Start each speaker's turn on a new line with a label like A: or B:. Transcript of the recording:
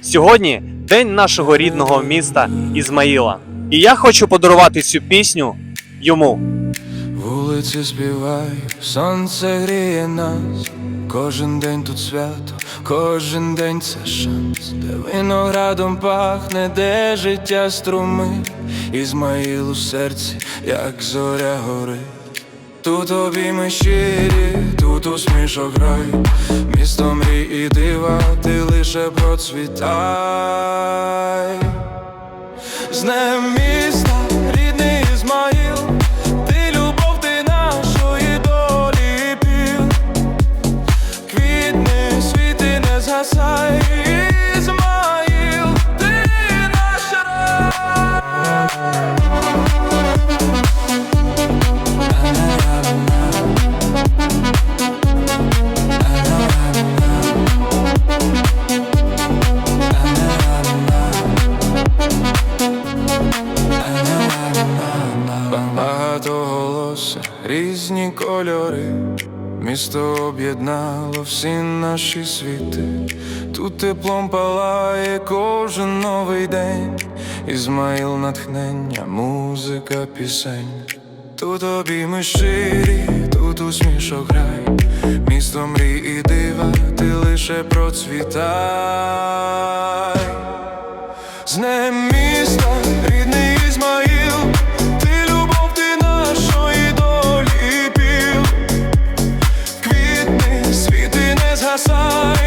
A: Сьогодні день нашого рідного міста Ізмаїла. І я хочу подарувати цю пісню йому.
B: Вулиці співають, сонце гріє нас. Кожен день тут свято, кожен день це шанс, де виноградом пахне, де життя струмить, Ізмаїл у серці, як зоря горить. Тут обійми щирі, тут усмішок рай, місто мрій і дива, ти лише процвітай. З днем міста, рідний Ізмаїл, ти любов, ти нашої долі піл. Квітни, світи, не згасай, Багато голоси, різні кольори, місто об'єднало всі наші світи. Тут теплом палає кожен новий день, Ізмаїл натхнення, музика, пісень. Тут обійми щирі, тут усмішок грай, місто мрій і дива, ти лише процвітай. З днем міста, side.